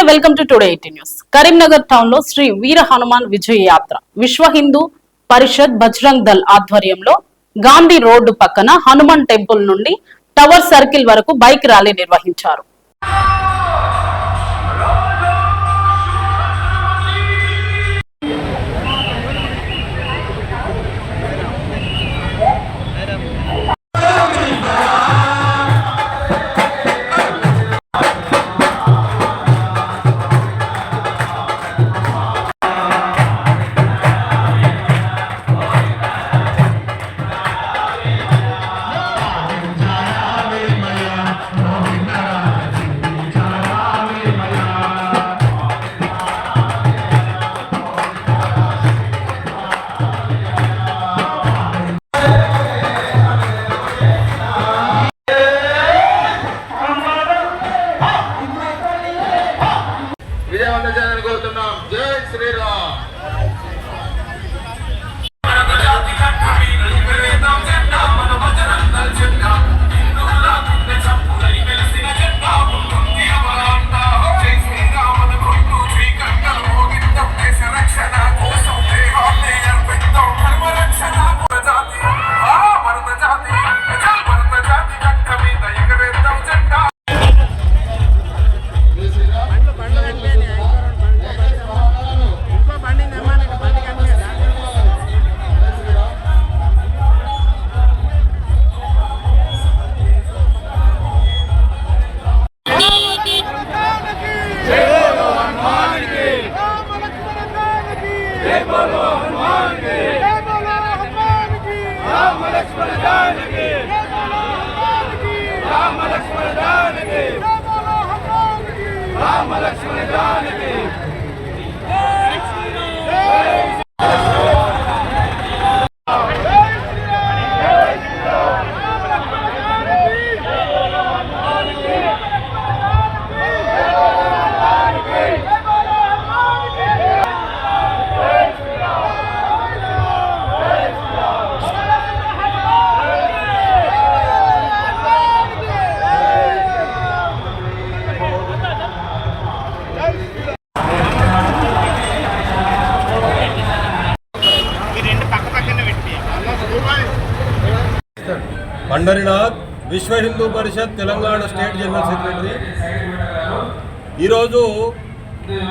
నమస్తే welcome to today eighty news. Karimnagar టౌన్లో శ్రీ వీర హనుమాన్ విజయ యాత్ర. విశ్వ హిందూ పరిషత్ బజరంగ్ దల్ ఆధ్వర్యంలో గాంధీ రోడ్డు పక్కన హనుమాన్ టెంపుల్ నుండి టవర్ సర్కిల్ వరకు బైక్ ర్యాలీ నిర్వహించారు. Ram Lakshman Janaki Ram Lakshman Janaki Pandarinath Vishwa Hindu Parishad Telangana state general secretary. ఈరోజు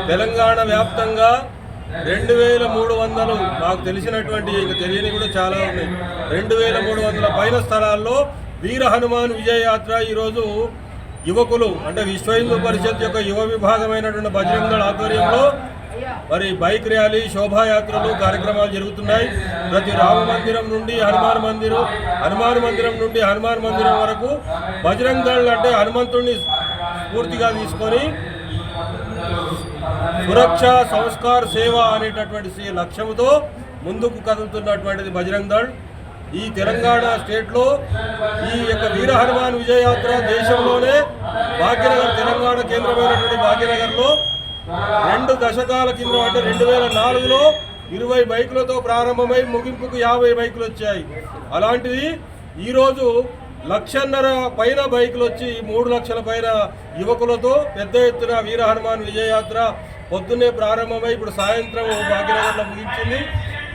తెలంగాణ వ్యాప్తంగా రెండు వేల మూడు వందలు నాకు తెలిసినటువంటి ఇంకా తెలియని కూడా చాలా ఉన్నాయి. రెండు వేల మూడు వందల పైన స్థలాల్లో వీర హనుమాన్ విజయయాత్ర ఈరోజు యువకులు అంటే విశ్వ హిందూ పరిషత్ యొక్క యువ విభాగమైనటువంటి బజరంగ ఆధ్వర్యంలో మరి బైక్ ర్యాలీ శోభాయాత్రలు కార్యక్రమాలు జరుగుతున్నాయి. ప్రతి రామ మందిరం నుండి హనుమాన్ మందిరం హనుమాన్ మందిరం నుండి హనుమాన్ మందిరం వరకు బజరంగ్ దళ్ అంటే హనుమంతుడిని స్ఫూర్తిగా తీసుకొని సురక్ష సంస్కార్ సేవ అనేటటువంటి లక్ష్యంతో ముందుకు కదులుతున్నటువంటిది బజరంగ్ దళ్ ఈ తెలంగాణ స్టేట్లో ఈ యొక్క వీర హనుమాన్ విజయయాత్ర దేశంలోనే భాగ్యనగర్ తెలంగాణ కేంద్రమైనటువంటి భాగ్యనగర్లో రెండు దశకాల కింద అంటే రెండు వేల నాలుగులో ఇరవై బైకులతో ప్రారంభమై ముగింపుకు యాభై బైకులు వచ్చాయి. అలాంటిది ఈరోజు లక్షన్నర పైన బైకులు వచ్చి మూడు లక్షల పైన యువకులతో పెద్ద ఎత్తున వీర హనుమాన్ విజయయాత్ర పొద్దున్నే ప్రారంభమై ఇప్పుడు సాయంత్రం భాగ్యనగర్లో ముగించింది.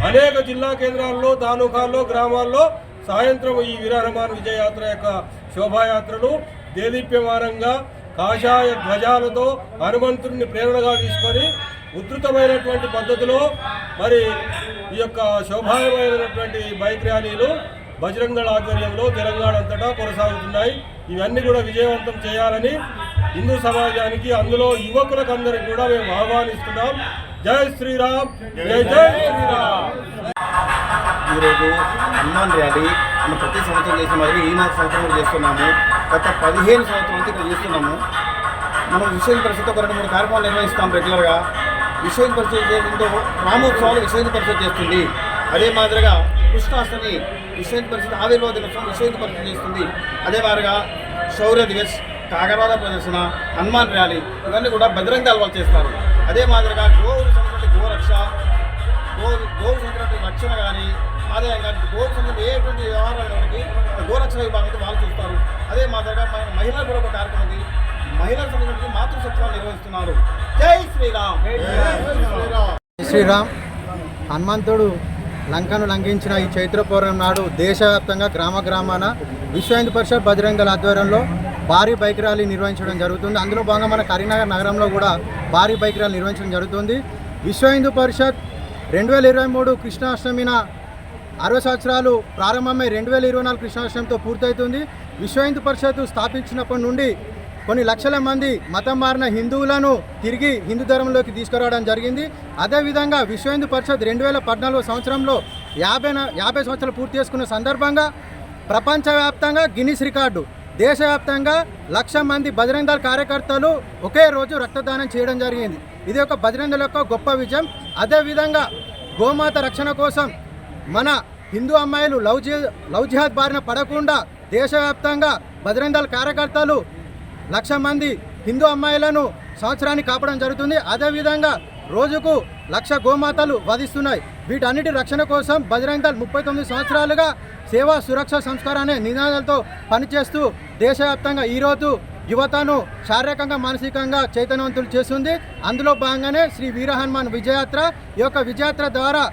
అనేక జిల్లా కేంద్రాల్లో తాలూకాల్లో గ్రామాల్లో సాయంత్రం ఈ వీర హనుమాన్ విజయయాత్ర యొక్క శోభాయాత్రలు దేదీప్యమానంగా కాషాయ ధ్వజాలతో హనుమంతుడిని ప్రేరణగా తీసుకొని ఉధృతమైనటువంటి పద్ధతిలో మరి ఈ యొక్క శోభాయమైనటువంటి బైక్ ర్యాలీలు బజరంగ ఆధ్వర్యంలో తెలంగాణ అంతటా కొనసాగుతున్నాయి. ఇవన్నీ కూడా విజయవంతం చేయాలని హిందూ సమాజానికి అందులో యువకులకు అందరికి కూడా మేము ఆహ్వానిస్తున్నాం. జై శ్రీరామ్. జై జై శ్రీరామ్. ఈరోజు అన్నాన్ ర్యాలీ. మనం ప్రతి సంవత్సరం చేసి మరి ఈ నాలుగు సంవత్సరం కూడా చేస్తున్నాము. గత పదిహేను సంవత్సరం నుంచి ఇక్కడ చేస్తున్నాము. మనం విశేష పరిషత్ ఒక రెండు మూడు కార్యక్రమాలు నిర్వహిస్తాం రెగ్యులర్గా విశేష పరిస్థితి చేయడంతో రామోత్సవాలు విశేష పరిస్థితి చేస్తుంది. అదే మాదిరిగా కృష్ణాష్టమి విశేష పరిస్థితి ఆవిర్భావ దినోత్సవం విశేష పరిస్థితి చేస్తుంది. అదే మాదిరిగా శౌర్య దివస్ కాగరాల ప్రదర్శన హనుమాన్ ర్యాలీ ఇవన్నీ కూడా బజరంగ అలవాటు చేస్తారు. అదే మాదిరిగా గోవులు సంబంధించిన గోరక్ష గోవు గోవు సంబంధించిన రక్షణ కానీ ఆదాయం కానీ గోవు సంబంధించిన ఏటువంటి వ్యవహారాలకి గోరక్షణ విభాగం వాళ్ళు చూస్తారు. అదే మాదిరిగా మన మహిళలు కూడా ఒక కార్యక్రమం ఉంది. మహిళలకు సంబంధించి మాతృసత్వాలు నిర్వహిస్తున్నారు. జై శ్రీరామ్. శ్రీరామ్. హనుమంతుడు లంకను లంఘించిన ఈ చైత్ర పౌర్ణమి నాడు దేశవ్యాప్తంగా గ్రామ గ్రామాన విశ్వ హిందూ పరిషత్ బజరంగ దళ ఆధ్వర్యంలో భారీ బైక్ ర్యాలీ నిర్వహించడం జరుగుతుంది. అందులో భాగంగా మన కరీంనగర్ నగరంలో కూడా భారీ బైక్ ర్యాలీ నిర్వహించడం జరుగుతుంది. విశ్వ హిందూ పరిషత్ రెండు వేల ఇరవై మూడు కృష్ణాష్టమిన అరవై సంవత్సరాలు ప్రారంభమై రెండు వేల ఇరవై నాలుగు కృష్ణాష్టమితో పూర్తవుతుంది. విశ్వ హిందూ పరిషత్ స్థాపించినప్పటి నుండి కొన్ని లక్షల మంది మతం మారిన హిందువులను తిరిగి హిందూ ధర్మంలోకి తీసుకురావడం జరిగింది. అదేవిధంగా విశ్వ హిందూ పరిషత్ రెండు వేల పద్నాలుగు సంవత్సరంలో యాభై న- యాభై సంవత్సరాలు పూర్తి చేసుకున్న సందర్భంగా ప్రపంచవ్యాప్తంగా గిన్నిస్ రికార్డు దేశవ్యాప్తంగా లక్ష మంది బజరంగ దళ కార్యకర్తలు ఒకే రోజు రక్తదానం చేయడం జరిగింది. ఇది ఒక బజరంగ దళ యొక్క గొప్ప విజయం. అదేవిధంగా గోమాత రక్షణ కోసం మన హిందూ అమ్మాయిలు లవ్ జీ లవ్ జిహాద్ బారిన పడకుండా దేశవ్యాప్తంగా బజరంగల్ కార్యకర్తలు లక్ష మంది హిందూ అమ్మాయిలను సంవత్సరాన్ని కాపడం జరుగుతుంది. అదేవిధంగా రోజుకు లక్ష గోమాతలు వధిస్తున్నాయి. వీటన్నిటి రక్షణ కోసం బజరంగ దళ్ ముప్పై తొమ్మిది సంవత్సరాలుగా సేవా సురక్ష సంస్కార అనే నినాదాలతో పనిచేస్తూ దేశవ్యాప్తంగా ఈరోజు యువతను శారీరకంగా మానసికంగా చైతన్యవంతులు చేస్తుంది. అందులో భాగంగానే శ్రీ వీర హనుమాన్ విజయాత్ర ఈ యొక్క విజయాత్ర ద్వారా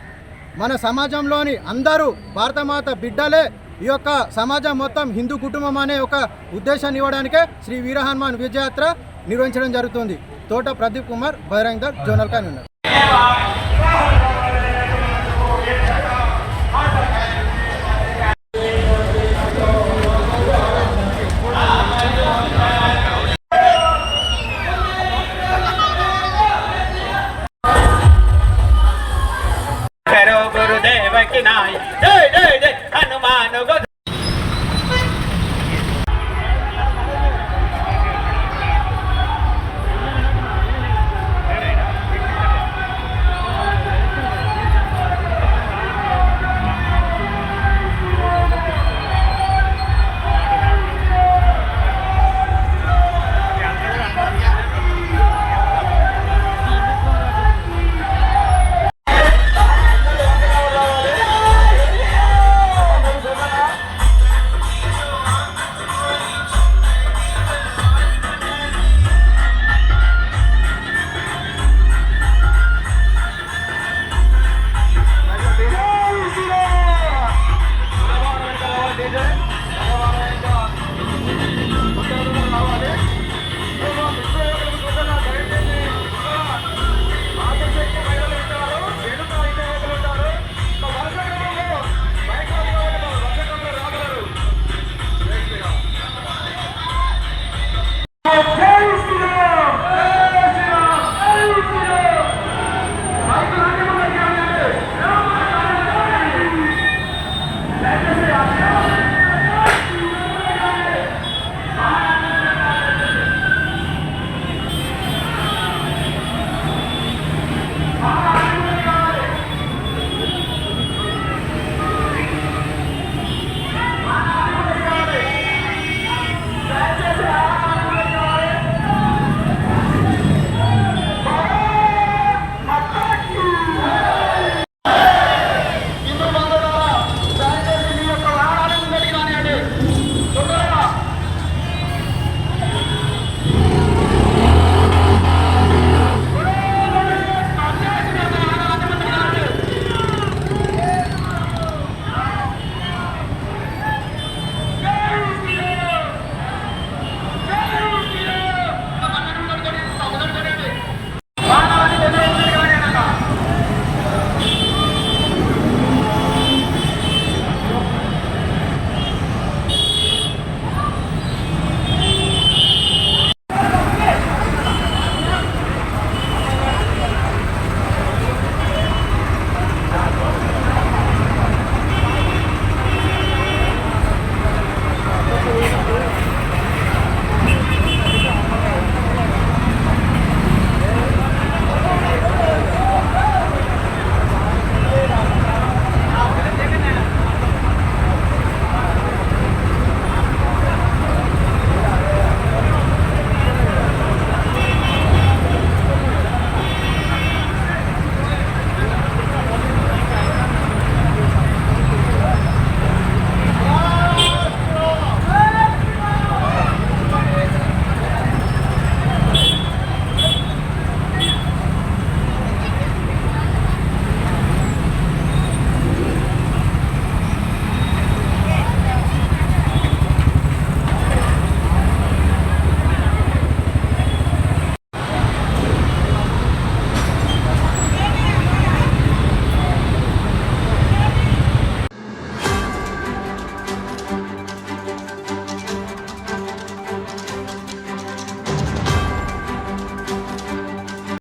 మన సమాజంలోని అందరూ భారతమాత బిడ్డలే ఈ యొక్క సమాజం మొత్తం హిందూ కుటుంబం అనే ఒక ఉద్దేశాన్ని ఇవ్వడానికే శ్రీ వీరహనుమాన్ విజయాత్ర నిర్వహించడం జరుగుతుంది. తోట ప్రదీప్ కుమార్ బహిరంగ జోనల్ కన్వీనర్ ఉన్నారు நாய் டேய் டேய்